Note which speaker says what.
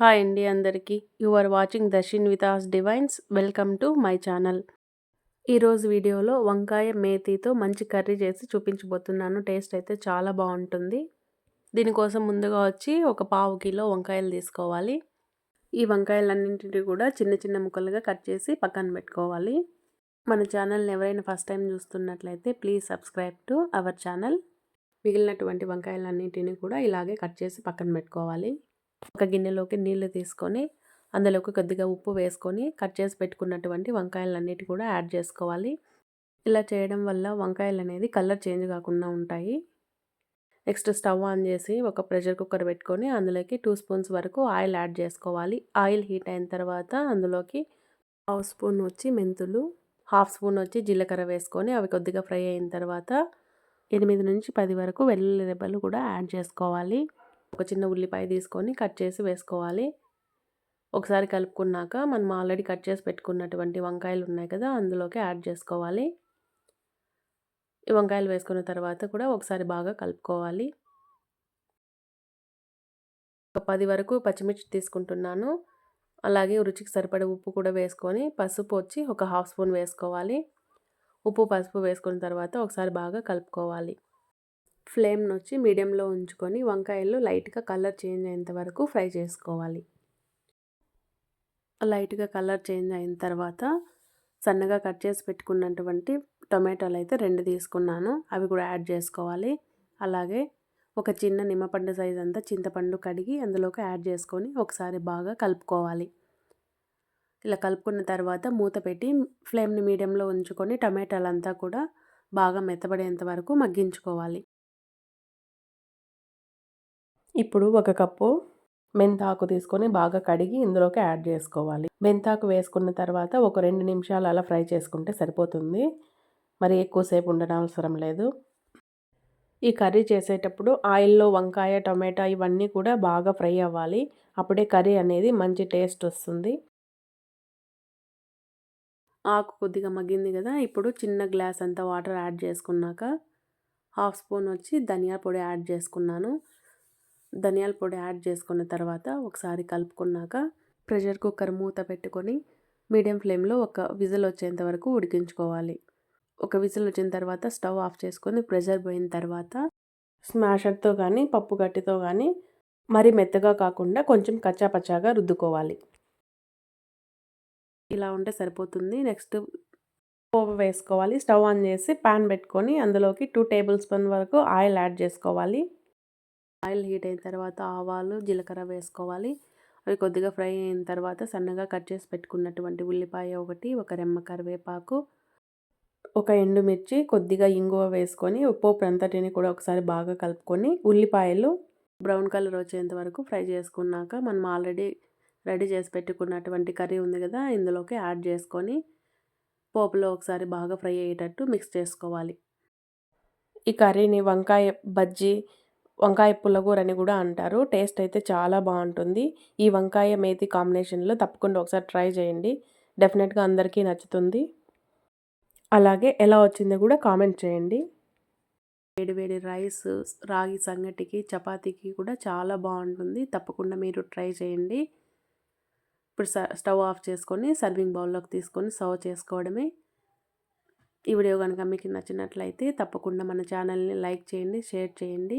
Speaker 1: Hi అండి అందరికీ. You are watching దర్శిన్ వితాస్ divines. Welcome to my channel. ఈరోజు వీడియోలో వంకాయ మేతితో మంచి కర్రీ చేసి చూపించబోతున్నాను. టేస్ట్ అయితే చాలా బాగుంటుంది. దీనికోసం ముందుగా వచ్చి ఒక పావు కిలో వంకాయలు తీసుకోవాలి. ఈ వంకాయలన్నింటినీ కూడా చిన్న చిన్న ముక్కలుగా కట్ చేసి పక్కన పెట్టుకోవాలి. మన ఛానల్ని ఎవరైనా ఫస్ట్ టైం చూస్తున్నట్లయితే please subscribe to our channel. మిగిలినటువంటి వంకాయలన్నింటినీ కూడా ఇలాగే కట్ చేసి పక్కన పెట్టుకోవాలి. ఒక గిన్నెలోకి నీళ్ళు తీసుకొని అందులోకి కొద్దిగా ఉప్పు వేసుకొని కట్ చేసి పెట్టుకున్నటువంటి వంకాయలన్నిటి కూడా యాడ్ చేసుకోవాలి. ఇలా చేయడం వల్ల వంకాయలు అనేది కలర్ చేంజ్ కాకుండా ఉంటాయి. నెక్స్ట్ స్టవ్ ఆన్ చేసి ఒక ప్రెషర్ కుక్కర్ పెట్టుకొని అందులోకి టూ స్పూన్స్ వరకు ఆయిల్ యాడ్ చేసుకోవాలి. ఆయిల్ హీట్ అయిన తర్వాత అందులోకి హాఫ్ స్పూన్ వచ్చి మెంతులు హాఫ్ స్పూన్ వచ్చి జీలకర్ర వేసుకొని అవి కొద్దిగా ఫ్రై అయిన తర్వాత ఎనిమిది నుంచి పది వరకు వెల్లుల్లి రెబ్బలు కూడా యాడ్ చేసుకోవాలి. ఒక చిన్న ఉల్లిపాయ తీసుకొని కట్ చేసి వేసుకోవాలి. ఒకసారి కలుపుకున్నాక మనం ఆల్రెడీ కట్ చేసి పెట్టుకున్నటువంటి వంకాయలు ఉన్నాయి కదా అందులోకి యాడ్ చేసుకోవాలి. ఈ వంకాయలు వేసుకున్న తర్వాత కూడా ఒకసారి బాగా కలుపుకోవాలి. ఒక పది వరకు పచ్చిమిర్చి తీసుకుంటున్నాను. అలాగే రుచికి సరిపడే ఉప్పు కూడా వేసుకొని పసుపు వచ్చి ఒక హాఫ్ స్పూన్ వేసుకోవాలి. ఉప్పు పసుపు వేసుకున్న తర్వాత ఒకసారి బాగా కలుపుకోవాలి. ఫ్లేమ్ని వచ్చి మీడియంలో ఉంచుకొని వంకాయలు లైట్గా కలర్ చేంజ్ అయ్యేంత వరకు ఫ్రై చేసుకోవాలి. లైట్గా కలర్ చేంజ్ అయిన తర్వాత సన్నగా కట్ చేసి పెట్టుకున్నటువంటి టొమాటోలు అయితే రెండు తీసుకున్నాను. అవి కూడా యాడ్ చేసుకోవాలి. అలాగే ఒక చిన్న నిమ్మపండు సైజ్ అంతా చింతపండు కడిగి అందులోకి యాడ్ చేసుకొని ఒకసారి బాగా కలుపుకోవాలి. ఇలా కలుపుకున్న తర్వాత మూత పెట్టి ఫ్లేమ్ని మీడియంలో ఉంచుకొని టమాటాలంతా కూడా బాగా మెత్తబడేంత వరకు మగ్గించుకోవాలి. ఇప్పుడు ఒక కప్పు మెంతాకు తీసుకొని బాగా కడిగి ఇందులోకి యాడ్ చేసుకోవాలి. మెంతాకు వేసుకున్న తర్వాత ఒక రెండు నిమిషాలు అలా ఫ్రై చేసుకుంటే సరిపోతుంది. మరి ఎక్కువసేపు ఉండడం అవసరం లేదు. ఈ కర్రీ చేసేటప్పుడు ఆయిల్లో వంకాయ టొమాటో ఇవన్నీ కూడా బాగా ఫ్రై అవ్వాలి. అప్పుడే కర్రీ అనేది మంచి టేస్ట్ వస్తుంది. ఆకు కొద్దిగా మగ్గింది కదా ఇప్పుడు చిన్న గ్లాస్ అంతా వాటర్ యాడ్ చేసుకున్నాక హాఫ్ స్పూన్ వచ్చి ధనియా పొడి యాడ్ చేసుకున్నాను. ధనియాల పొడి యాడ్ చేసుకున్న తర్వాత ఒకసారి కలుపుకున్నాక ప్రెషర్ కుక్కర్ మూత పెట్టుకొని మీడియం ఫ్లేమ్లో ఒక విజిల్ వచ్చేంత వరకు ఉడికించుకోవాలి. ఒక విజిల్ వచ్చిన తర్వాత స్టవ్ ఆఫ్ చేసుకొని ప్రెషర్ పోయిన తర్వాత స్మాషర్తో కానీ పప్పు గట్టితో కానీ మరీ మెత్తగా కాకుండా కొంచెం కచ్చాపచ్చాగా రుద్దుకోవాలి. ఇలా ఉంటే సరిపోతుంది. నెక్స్ట్ పోపు వేసుకోవాలి. స్టవ్ ఆన్ చేసి ప్యాన్ పెట్టుకొని అందులోకి టూ టేబుల్ స్పూన్ వరకు ఆయిల్ యాడ్ చేసుకోవాలి. ఆయిల్ హీట్ అయిన తర్వాత ఆవాలు జీలకర్ర వేసుకోవాలి. అవి కొద్దిగా ఫ్రై అయిన తర్వాత సన్నగా కట్ చేసి పెట్టుకున్నటువంటి ఉల్లిపాయ ఒకటి ఒక రెమ్మ కరివేపాకు ఒక ఎండుమిర్చి కొద్దిగా ఇంగువ వేసుకొని పోపు అంతటిని కూడా ఒకసారి బాగా కలుపుకొని ఉల్లిపాయలు బ్రౌన్ కలర్ వచ్చేంత వరకు ఫ్రై చేసుకున్నాక మనం ఆల్రెడీ రెడీ చేసి పెట్టుకున్నటువంటి కర్రీ ఉంది కదా ఇందులోకి యాడ్ చేసుకొని పోపులో ఒకసారి బాగా ఫ్రై అయ్యేటట్టు మిక్స్ చేసుకోవాలి. ఈ కర్రీని వంకాయ బజ్జీ వంకాయ పులగూరని కూడా అంటారు. టేస్ట్ అయితే చాలా బాగుంటుంది. ఈ వంకాయ మేతి కాంబినేషన్లో తప్పకుండా ఒకసారి ట్రై చేయండి. డెఫినెట్గా అందరికీ నచ్చుతుంది. అలాగే ఎలా వచ్చిందో కూడా కామెంట్ చేయండి. వేడి వేడి రైస్ రాగి సంగటికి చపాతీకి కూడా చాలా బాగుంటుంది. తప్పకుండా మీరు ట్రై చేయండి. ఇప్పుడు స్టవ్ ఆఫ్ చేసుకొని సర్వింగ్ బౌల్లోకి తీసుకొని సర్వ్ చేసుకోవడమే. ఈ వీడియో కనుక మీకు నచ్చినట్లయితే తప్పకుండా మన ఛానల్ని లైక్ చేయండి షేర్ చేయండి.